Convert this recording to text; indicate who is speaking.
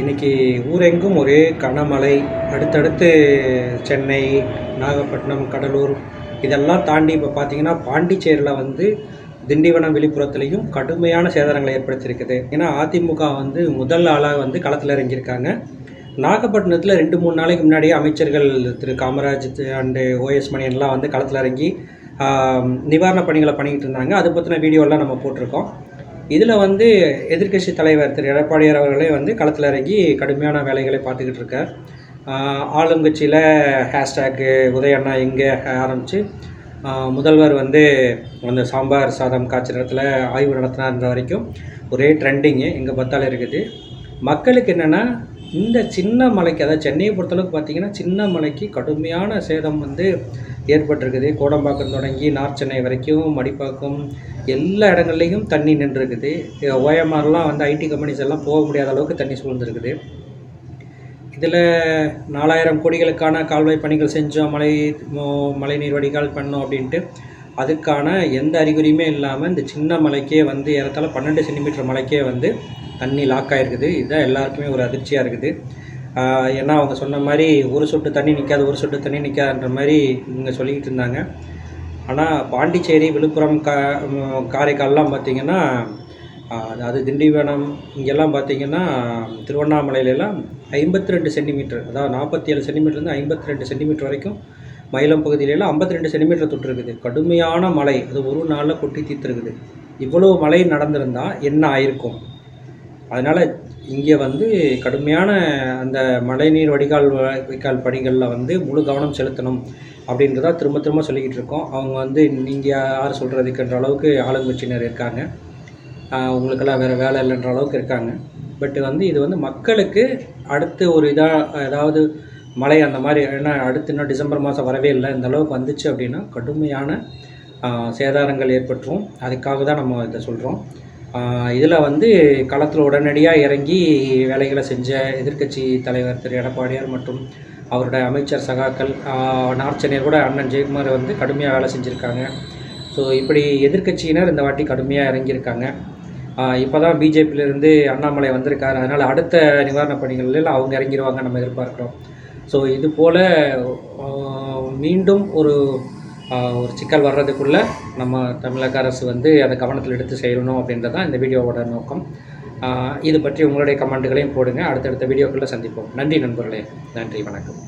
Speaker 1: இன்றைக்கி ஊரெங்கும் ஒரே கனமழை. அடுத்தடுத்து சென்னை நாகப்பட்டினம் கடலூர் இதெல்லாம் தாண்டி இப்போ பார்த்தீங்கன்னா பாண்டிச்சேரியில் வந்து திண்டிவனம் விழுப்புரத்துலேயும் கடுமையான சேதாரங்களை ஏற்படுத்தியிருக்குது. ஏன்னா அதிமுக வந்து முதல் ஆளாக வந்து களத்தில் இறங்கியிருக்காங்க. நாகப்பட்டினத்தில் ரெண்டு மூணு நாளைக்கு முன்னாடியே அமைச்சர்கள் திரு காமராஜ் அண்டு ஓஎஸ் மணியன்லாம் வந்து களத்தில் இறங்கி நிவாரணப் பணிகளை பண்ணிக்கிட்டு இருந்தாங்க. அதை பற்றின வீடியோலாம் நம்ம போட்டிருக்கோம். இதில் வந்து எதிர்க்கட்சி தலைவர் திரு எடப்பாடியார் அவர்களே வந்து களத்தில் இறங்கி கடுமையான வேலைகளை பார்த்துக்கிட்டு இருக்கார். ஆளுங்கட்சியில் ஹேஷ்டேக்கு உதயண்ணா இங்கே ஆரம்பித்து முதல்வர் வந்து அந்த சாம்பார் சாதம் காய்ச்ச இடத்துல ஆய்வு நடத்தினார்ன்ற வரைக்கும். ஒரே ட்ரெண்டிங்கு எங்கே பார்த்தாலும் இருக்குது. மக்களுக்கு என்னென்னா இந்த சின்ன மலைக்கு அதாவது சென்னையை பொறுத்தளவுக்கு பார்த்தீங்கன்னா சின்ன மலைக்கு கடுமையான சேதம் வந்து ஏற்பட்டிருக்குது. கோடம்பாக்கம் தொடங்கி நார்த் சென்னை வரைக்கும் மடிப்பாக்கம் எல்லா இடங்கள்லையும் தண்ணி நின்றுருக்குது. ஓஎம்ஆர்லாம் வந்து ஐடி கம்பெனிஸ் எல்லாம் போக முடியாத அளவுக்கு தண்ணி சூழ்ந்துருக்குது. இதில் நாலாயிரம் கோடிகளுக்கான கால்வாய் பணிகள் செஞ்சோம். மழை மழைநீர் வடிகால் பண்ணோம் அப்படின்ட்டு. அதுக்கான எந்த அறிகுறியுமே இல்லாமல் இந்த சின்ன மலைக்கே வந்து ஏறத்தாழ பன்னெண்டு சென்டிமீட்டர் மலைக்கே வந்து தண்ணி லாக் ஆகிருக்குது இதுதான் எல்லாருக்குமே ஒரு அதிர்ச்சியாக இருக்குது. ஏன்னா அவங்க சொன்ன மாதிரி ஒரு சொட்டு தண்ணி நிற்காது ஒரு சொட்டு தண்ணி நிற்காதுன்ற மாதிரி இவங்க சொல்லிக்கிட்டு இருந்தாங்க. ஆனால் பாண்டிச்சேரி விழுப்புரம் கா காரைக்கால்லாம் பார்த்தீங்கன்னா அது திண்டிவனம் இங்கெல்லாம் பார்த்தீங்கன்னா திருவண்ணாமலையிலலாம் ஐம்பத்தி ரெண்டு சென்டிமீட்டர் அதாவது நாற்பத்தி ஏழு சென்டிமீட்டர்லேருந்து ஐம்பத்தி ரெண்டு சென்டிமீட்டர் வரைக்கும் மயிலம் பகுதியிலலாம் ஐம்பத்தி ரெண்டு சென்டிமீட்டர் தொட்டிருக்குது கடுமையான மழை அது ஒரு நாளில் கொட்டி தீர்த்துருக்குது. இவ்வளோ மழை நடந்திருந்தால் என்ன ஆயிருக்கும்? அதனால் இங்கே வந்து கடுமையான அந்த மழைநீர் வடிகால் வ- வடிகால் பணிகளில் வந்து முழு கவனம் செலுத்தணும் அப்படின்றதா திரும்ப திரும்ப சொல்லிக்கிட்டு இருக்கோம். அவங்க வந்து நீங்கள் யார் சொல்கிறதுக்குன்ற அளவுக்கு ஆளுங்கட்சியினர் இருக்காங்க. உங்களுக்கெல்லாம் வேறு வேலை இல்லைன்ற அளவுக்கு இருக்காங்க. பட் வந்து இது வந்து மக்களுக்கு அடுத்து ஒரு இதாக ஏதாவது மழை அந்த மாதிரி ஏன்னா அடுத்து இன்னும் டிசம்பர் மாதம் வரவே இல்லை. இந்த அளவுக்கு வந்துச்சு அப்படின்னா கடுமையான சேதாரங்கள் ஏற்பட்டுரும். அதுக்காக தான் நம்ம இதை சொல்கிறோம் இதில் வந்து களத்தில் உடனடியாக இறங்கி வேலைகளை செஞ்ச எதிர்க்கட்சி தலைவர் திரு. எடப்பாடியார் மற்றும் அவருடைய அமைச்சர் சகாக்கள் ஆஹ் கூட அண்ணன் ஜெயக்குமார் வந்து கடுமையாக வேலை செஞ்சுருக்காங்க. ஸோ இப்படி எதிர்க்கட்சியினர் இந்த வாட்டி கடுமையாக இறங்கியிருக்காங்க. இப்போ தான் பிஜேபியிலேருந்து அண்ணாமலை வந்திருக்காரு. அதனால் அடுத்த நிவாரணப் பணிகளில் அவங்க இறங்கிடுவாங்க நம்ம எதிர்பார்க்குறோம். ஸோ இது போல் மீண்டும் ஒரு ஒரு சிக்கல் வர்றதுக்குள்ளே நம்ம தமிழக அரசு வந்து அதை கவனத்தில் எடுத்து செய்யணும் அப்படின்றது தான் இந்த வீடியோவோட நோக்கம். இது பற்றி உங்களுடைய கமெண்ட்டுகளையும் போடுங்க. அடுத்தடுத்த வீடியோக்களில் சந்திப்போம். நன்றி நண்பர்களே. நன்றி வணக்கம்.